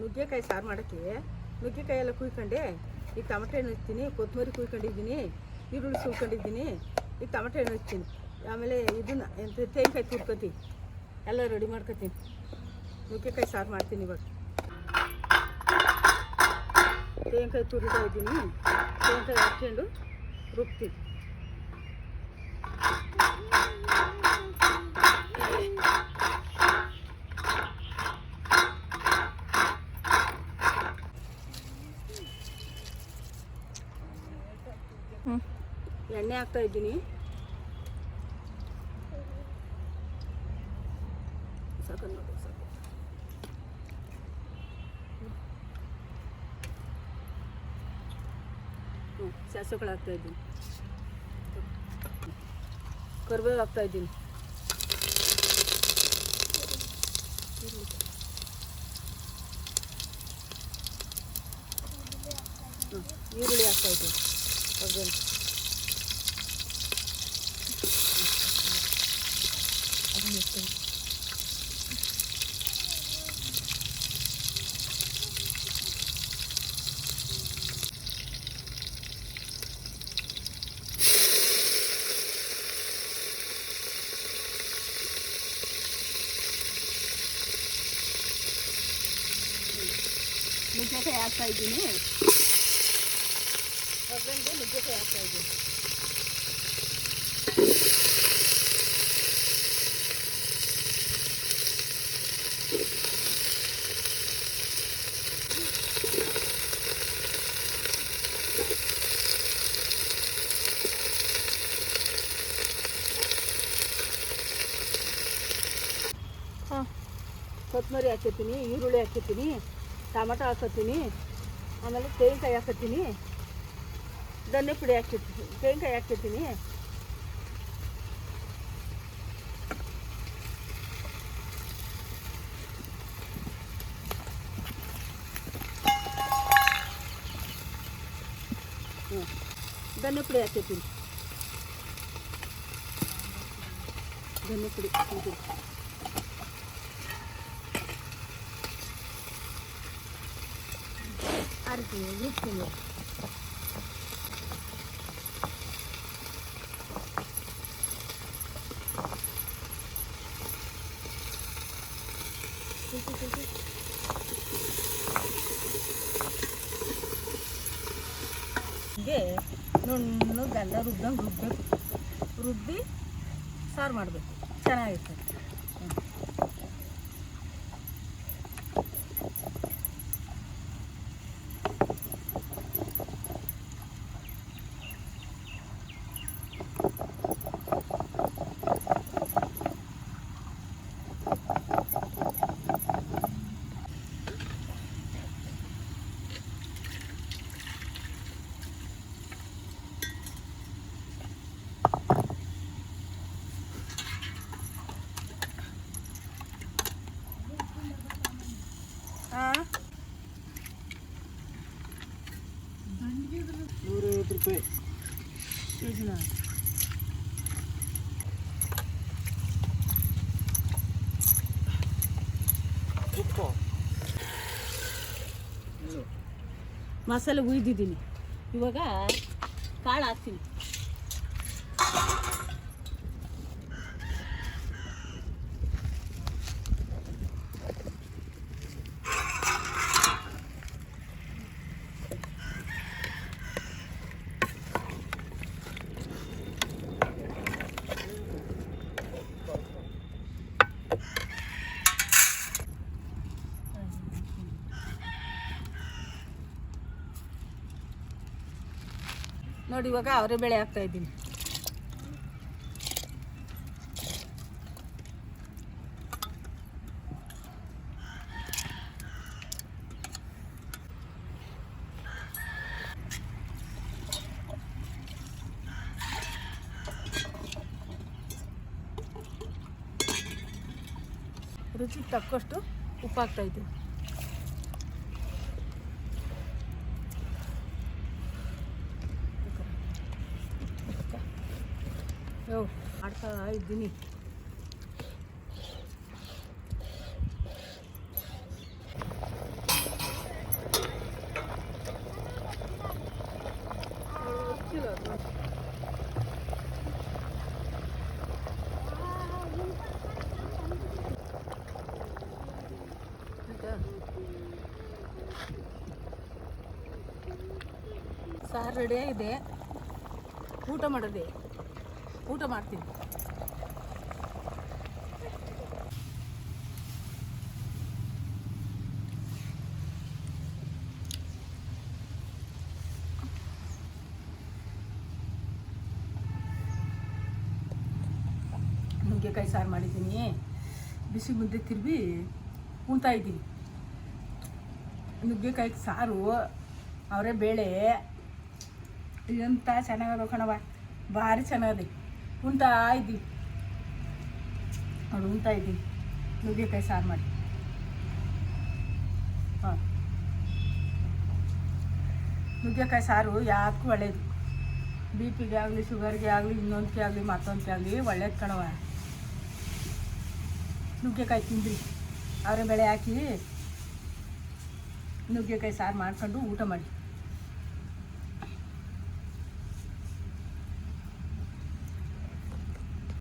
ನುಗ್ಗೆಕಾಯಿ ಸಾರು ಮಾಡೋಕ್ಕೆ ನುಗ್ಗೆಕಾಯಿ ಎಲ್ಲ ಕುಯ್ಕೊಂಡೆ ಈಗ ಟಮಟೆ ಹಣ್ಣು ಹಚ್ತೀನಿ ಕೊತ್ತಂಬರಿ ಕುಯ್ಕೊಂಡಿದ್ದೀನಿ, ಈರುಳ್ಳಿ ಸುಲ್ಕೊಂಡಿದ್ದೀನಿ ಈಗ ಟಮಟೆ ಹಣ್ಣು ಹಚ್ತೀನಿ ಆಮೇಲೆ ಇದನ್ನ ಎಂತ ತೆಂಗಿನಕಾಯಿ ತುರ್ಕೊತೀನಿ ಎಲ್ಲ ರೆಡಿ ಮಾಡ್ಕೊತೀನಿ. ನುಗ್ಗೆಕಾಯಿ ಸಾರು ಮಾಡ್ತೀನಿ ಇವಾಗ. ತೆಂಗಿನಕಾಯಿ ತುರಿತಾ ಇದ್ದೀನಿ ತೆಂಗಿನಕಾಯಿ ಹಾಕ್ಕೊಂಡು ರುಬ್ತೀನಿ. ಎಣ್ಣೆ ಹಾಕ್ತಾ ಇದ್ದೀನಿ. ಸಾಕು ನೋಡಿ, ಸಾಕು. ಹ್ಞೂ ಸಾಸುಗಳು ಹಾಕ್ತಾ ಇದ್ದೀನಿ. ಕರಿಬೇವು ಹಾಕ್ತಾ ಇದ್ದೀನಿ. ಹ್ಞೂ, ಈರುಳ್ಳಿ ಹಾಕ್ತಾ ಇದ್ದೀನಿ. ನುಗ್ಗೆಕಾಯಿ ಹಾಕ್ತಾ ಇದ್ದೀನಿ ಒಗ್ಗರಣೆ ನುಗ್ಗೆಕಾಯಿ ಹಾಕ್ತಾ ಇದ್ದೀನಿ ಹಾಂ ಕೊತ್ತಂಬರಿ ಹಾಕಿರ್ತೀನಿ ಈರುಳ್ಳಿ ಹಾಕಿರ್ತೀನಿ ಟೊಮಟೊ ಹಾಕತ್ತೀನಿ ಆಮೇಲೆ ತೆಂಗಿನಕಾಯಿ ಹಾಕತ್ತೀನಿ ಧನ್ಯ ಪುಡಿ ಹಾಕಿರ್ತೀನಿ ತೆಂಗಿನಕಾಯಿ ಹಾಕಿರ್ತೀನಿ ಹ್ಞೂ ಧನ್ಯ ಪುಡಿ ಹಾಕಿರ್ತೀನಿ ಧನ್ಯ ಪುಡಿ ಹಾಕಿರ್ತೀನಿ ಅರಿತೀನಿ ರುಬ್ತೀನಿ ಹೀಗೆ ನುಣ್ಣು ಗಂಧ ರುಬ್ದಂಗೆ ರುಬ್ಬಬೇಕು ರುಬ್ಬಿ ಸಾರು ಮಾಡಬೇಕು ಚೆನ್ನಾಗಿರ್ತದೆ ಹಾಂ ನೂರೈವತ್ತು ರೂಪಾಯಿ ಕೆ ಜಿನ ಉಪ್ಪು ಮಸಾಲೆ ಹುಯ್ದಿದ್ದೀನಿ ಇವಾಗ ಕಾಳು ಹಾಕ್ತೀನಿ ನೋಡಿ ಇವಾಗ ಅವರೇ ಬೇಳೆ ಹಾಕ್ತಾ ಇದ್ದೀನಿ ರುಚಿಗೆ ತಕ್ಕಷ್ಟು ಉಪ್ಪು ಹಾಕ್ತಾ ಇದ್ದೀನಿ ಮಾಡ್ತಾ ಇದ್ದೀನಿ. ಸಾರು ರೆಡಿಯಾಗಿದೆ ಊಟ ಮಾಡೋದೇ? ಊಟ ಮಾಡ್ತೀನಿ ನುಗ್ಗೆಕಾಯಿ ಸಾರು ಮಾಡಿದ್ದೀನಿ. ಬಿಸಿ ಮುದ್ದೆ ತಿರುವಿ ಉಣ್ತಾ ಇದ್ದೀನಿ. ನುಗ್ಗೆಕಾಯಿ ಸಾರು, ಅವರೇ ಬೇಳೆ, ಇದಂತ ಚೆನ್ನಾಗದ ಕಣವ ಭಾರಿ ಚೆನ್ನಾಗದೆ ಉಣ್ತಾ ಇದ್ದೀವಿ ನೋಡಿ ಉಣ್ತಾ ಇದ್ದೀನಿ ನುಗ್ಗೆಕಾಯಿ ಸಾರು ಮಾಡಿ. ಹಾಂ. ನುಗ್ಗೆಕಾಯಿ ಸಾರು ಯಾಕೂ ಒಳ್ಳೆಯದು ಬಿ ಪಿಗೆ ಆಗಲಿ ಶುಗರ್ಗೆ ಆಗಲಿ ಇನ್ನೊಂದಕ್ಕೆ ಆಗಲಿ ಮತ್ತೊಂದಕ್ಕೆ ಆಗಲಿ ಒಳ್ಳೇದು ಕಣವ ನುಗ್ಗೆಕಾಯಿ ತಿಂದ್ರಿ ಅವರ ಬೆಳೆ ಹಾಕಿ ನುಗ್ಗೆಕಾಯಿ ಸಾರು ಮಾಡ್ಕೊಂಡು ಊಟ ಮಾಡಿ.